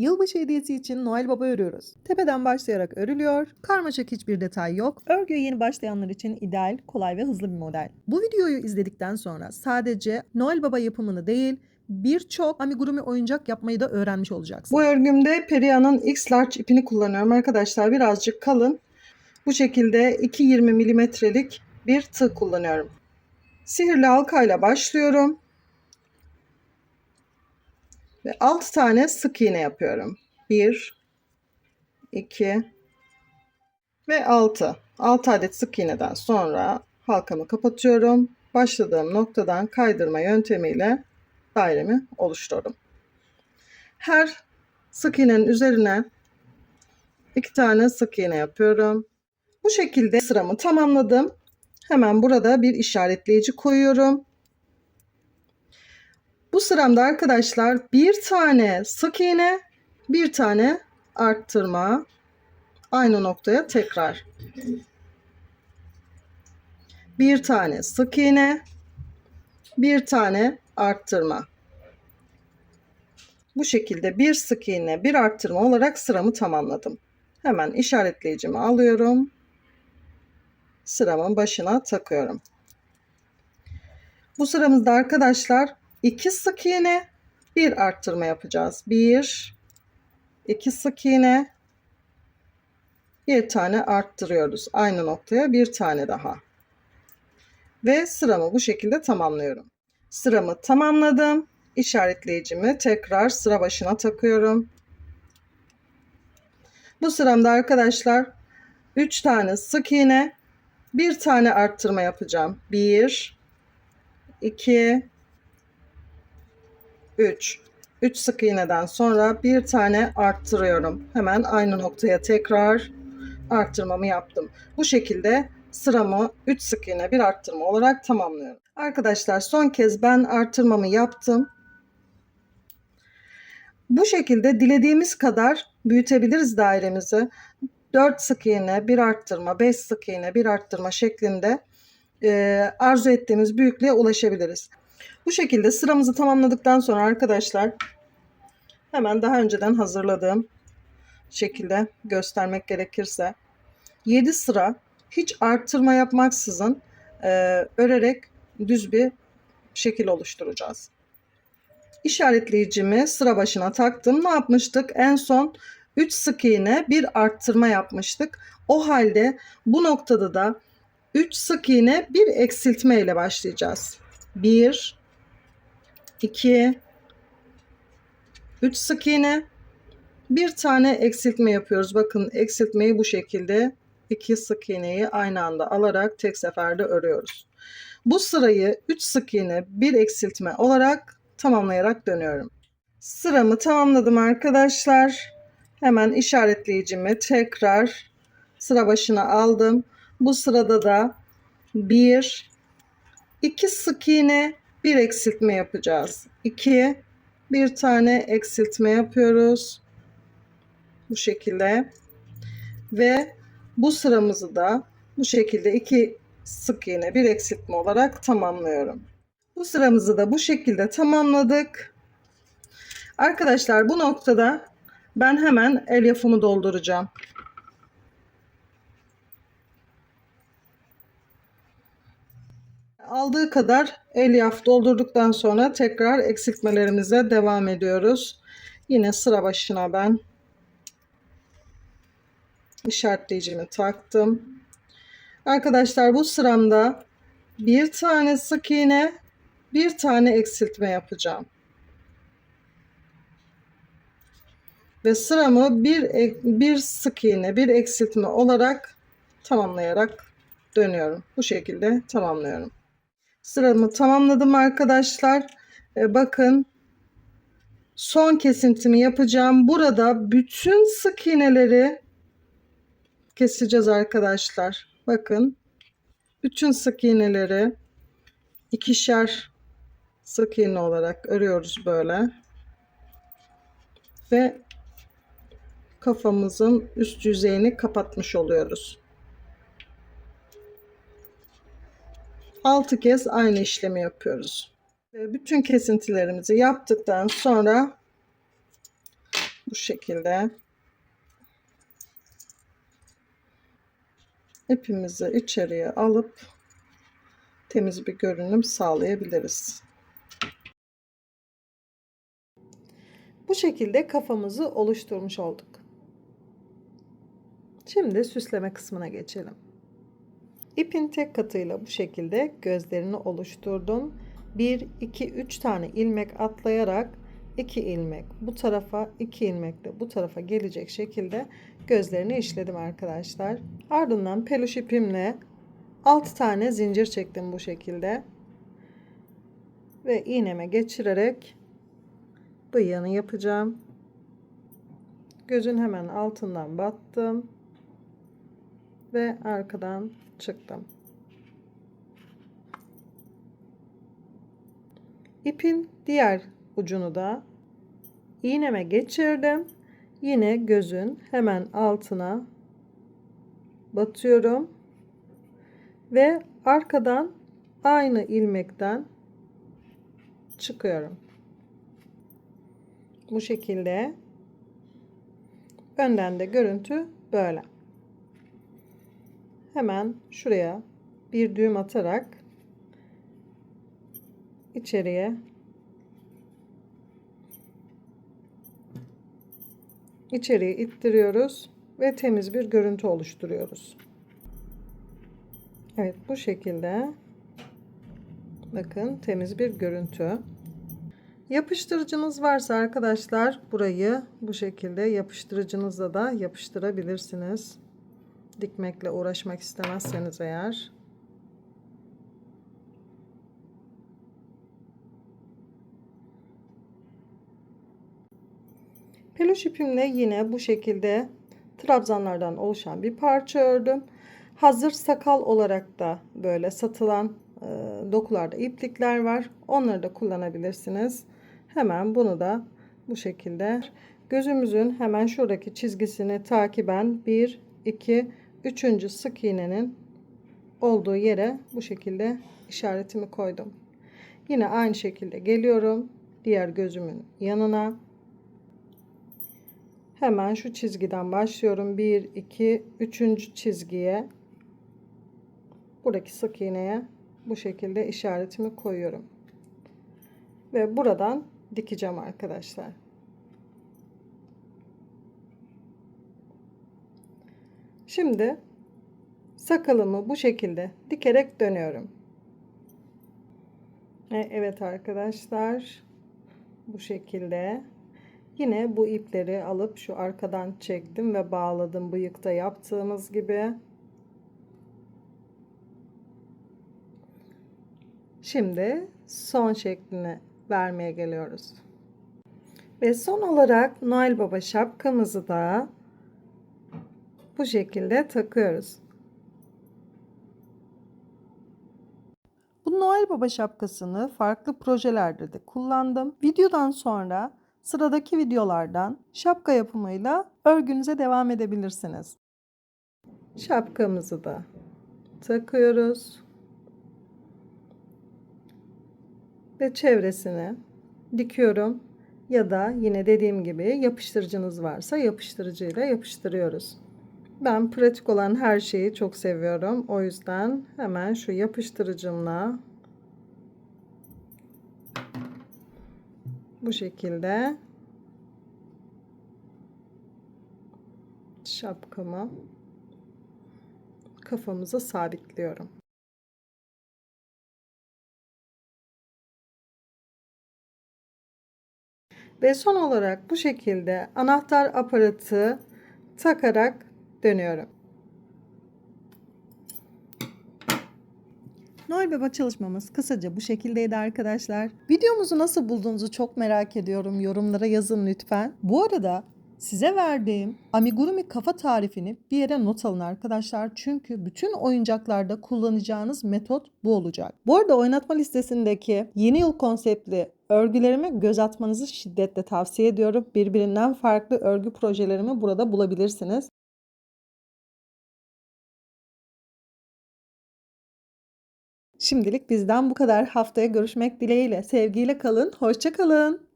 Yılbaşı hediyesi için Noel Baba örüyoruz. Tepeden başlayarak örülüyor. Karmaşık hiçbir detay yok. Örgüye yeni başlayanlar için ideal, kolay ve hızlı bir model. Bu videoyu izledikten sonra sadece Noel Baba yapımını değil, birçok amigurumi oyuncak yapmayı da öğrenmiş olacaksın. Bu örgümde Peria'nın X Large ipini kullanıyorum arkadaşlar. Birazcık kalın. Bu şekilde 2.20 milimetrelik bir tığ kullanıyorum. Sihirli halkayla başlıyorum. Ve 6 tane sık iğne yapıyorum. 1 2 ve 6. 6 adet sık iğneden sonra halkamı kapatıyorum. Başladığım noktadan kaydırma yöntemiyle dairemi oluşturdum. Her sık iğnenin üzerine iki tane sık iğne yapıyorum. Bu şekilde sıramı tamamladım. Hemen burada bir işaretleyici koyuyorum. Bu sıramda arkadaşlar bir tane sık iğne, bir tane arttırma aynı noktaya tekrar. Bir tane sık iğne, bir tane arttırma. Bu şekilde bir sık iğne, bir arttırma olarak sıramı tamamladım. Hemen işaretleyicimi alıyorum. Sıramın başına takıyorum. Bu sıramızda arkadaşlar iki sık iğne, bir arttırma yapacağız. Bir, iki sık iğne, bir tane arttırıyoruz. Aynı noktaya bir tane daha. Ve sıramı bu şekilde tamamlıyorum. Sıramı tamamladım. İşaretleyicimi tekrar sıra başına takıyorum. Bu sıramda arkadaşlar 3 tane sık iğne, bir tane arttırma yapacağım. 1 2 3 3 sık iğneden sonra bir tane arttırıyorum. Hemen aynı noktaya tekrar arttırmamı yaptım. Bu şekilde sıramı 3 sık iğne bir arttırma olarak tamamlıyorum. Arkadaşlar son kez ben arttırmamı yaptım. Bu şekilde dilediğimiz kadar büyütebiliriz dairemizi. 4 sık iğne, bir arttırma, 5 sık iğne, bir arttırma şeklinde e, arzu ettiğimiz büyüklüğe ulaşabiliriz. Bu şekilde sıramızı tamamladıktan sonra arkadaşlar hemen daha önceden hazırladığım şekilde göstermek gerekirse 7 sıra hiç arttırma yapmaksızın e, örerek düz bir şekil oluşturacağız. İşaretleyicimi sıra başına taktım. Ne yapmıştık? En son 3 sık iğne bir arttırma yapmıştık. O halde bu noktada da 3 sık iğne bir eksiltme ile başlayacağız. 1 2 3 sık iğne bir tane eksiltme yapıyoruz. Bakın eksiltmeyi bu şekilde iki sık iğneyi aynı anda alarak tek seferde örüyoruz. Bu sırayı 3 sık iğne bir eksiltme olarak tamamlayarak dönüyorum. Sıramı tamamladım arkadaşlar. Hemen işaretleyicimi tekrar sıra başına aldım. Bu sırada da 1 2 sık iğne bir eksiltme yapacağız. 2 bir tane eksiltme yapıyoruz. Bu şekilde ve bu sıramızı da bu şekilde iki sık iğne bir eksiltme olarak tamamlıyorum. Bu sıramızı da bu şekilde tamamladık. Arkadaşlar bu noktada ben hemen elyafımı dolduracağım. Aldığı kadar elyaf doldurduktan sonra tekrar eksiltmelerimize devam ediyoruz. Yine sıra başına ben işaretleyicimi taktım. Arkadaşlar bu sıramda bir tane sık iğne, bir tane eksiltme yapacağım. Ve sıramı bir, bir sık iğne, bir eksiltme olarak tamamlayarak dönüyorum. Bu şekilde tamamlıyorum. Sıramı tamamladım arkadaşlar. E, bakın son kesintimi yapacağım. Burada bütün sık iğneleri keseceğiz arkadaşlar. Bakın bütün sık iğneleri ikişer sık iğne olarak örüyoruz böyle. Ve kafamızın üst yüzeyini kapatmış oluyoruz. 6 kez aynı işlemi yapıyoruz. Ve bütün kesintilerimizi yaptıktan sonra Bu şekilde. ipimizi içeriye alıp temiz bir görünüm sağlayabiliriz. Bu şekilde kafamızı oluşturmuş olduk. Şimdi süsleme kısmına geçelim. İpin tek katıyla bu şekilde gözlerini oluşturdum. 1 2 3 tane ilmek atlayarak 2 ilmek bu tarafa 2 ilmek de bu tarafa gelecek şekilde gözlerini işledim arkadaşlar. Ardından peluş ipimle 6 tane zincir çektim bu şekilde. Ve iğneme geçirerek bıyığını yapacağım. Gözün hemen altından battım. Ve arkadan çıktım. İpin diğer ucunu da iğneme geçirdim. Yine gözün hemen altına batıyorum. Ve arkadan aynı ilmekten çıkıyorum. Bu şekilde. Önden de görüntü böyle. Hemen şuraya bir düğüm atarak içeriye içeriye ittiriyoruz ve temiz bir görüntü oluşturuyoruz. Evet bu şekilde bakın temiz bir görüntü. Yapıştırıcınız varsa arkadaşlar burayı bu şekilde yapıştırıcınızla da yapıştırabilirsiniz. Dikmekle uğraşmak istemezseniz eğer. Peluş ipimle yine bu şekilde trabzanlardan oluşan bir parça ördüm. Hazır sakal olarak da böyle satılan e, dokularda iplikler var. Onları da kullanabilirsiniz. Hemen bunu da bu şekilde gözümüzün hemen şuradaki çizgisini takiben 1 2 3. sık iğnenin olduğu yere bu şekilde işaretimi koydum. Yine aynı şekilde geliyorum diğer gözümün yanına. Hemen şu çizgiden başlıyorum. 1 2 3. çizgiye buradaki sık iğneye bu şekilde işaretimi koyuyorum. Ve buradan dikeceğim arkadaşlar. Şimdi sakalımı bu şekilde dikerek dönüyorum. Evet arkadaşlar bu şekilde yine bu ipleri alıp şu arkadan çektim ve bağladım bıyıkta yaptığımız gibi. Şimdi son şeklini vermeye geliyoruz. Ve son olarak Noel Baba şapkamızı da bu şekilde takıyoruz. Bu Noel Baba şapkasını farklı projelerde de kullandım. Videodan sonra sıradaki videolardan şapka yapımıyla örgünüze devam edebilirsiniz. Şapkamızı da takıyoruz. Ve çevresini dikiyorum ya da yine dediğim gibi yapıştırıcınız varsa yapıştırıcıyla yapıştırıyoruz. Ben pratik olan her şeyi çok seviyorum. O yüzden hemen şu yapıştırıcımla bu şekilde şapkamı kafamıza sabitliyorum. Ve son olarak bu şekilde anahtar aparatı takarak dönüyorum. Noel Baba çalışmamız kısaca bu şekildeydi arkadaşlar. Videomuzu nasıl bulduğunuzu çok merak ediyorum. Yorumlara yazın lütfen. Bu arada size verdiğim amigurumi kafa tarifini bir yere not alın arkadaşlar. Çünkü bütün oyuncaklarda kullanacağınız metot bu olacak. Bu arada oynatma listesindeki yeni yıl konseptli örgülerime göz atmanızı şiddetle tavsiye ediyorum. Birbirinden farklı örgü projelerimi burada bulabilirsiniz. Şimdilik bizden bu kadar. Haftaya görüşmek dileğiyle. Sevgiyle kalın. Hoşça kalın.